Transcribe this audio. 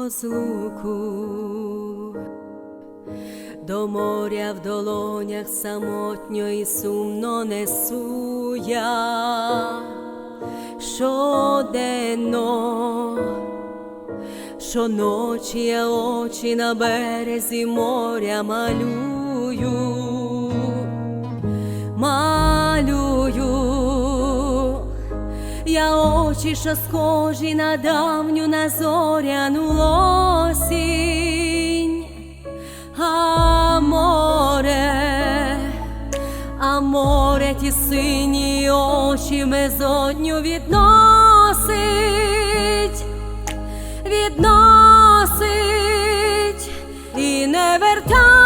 розлуку, до моря в долонях самотньо і сумно несу я. Щоденно, щоночі я очі на березі моря малюю, я очі, що схожі на давню на зоряну осінь, а море, а море ті сині очі безодню відносить, відносить і не вертає.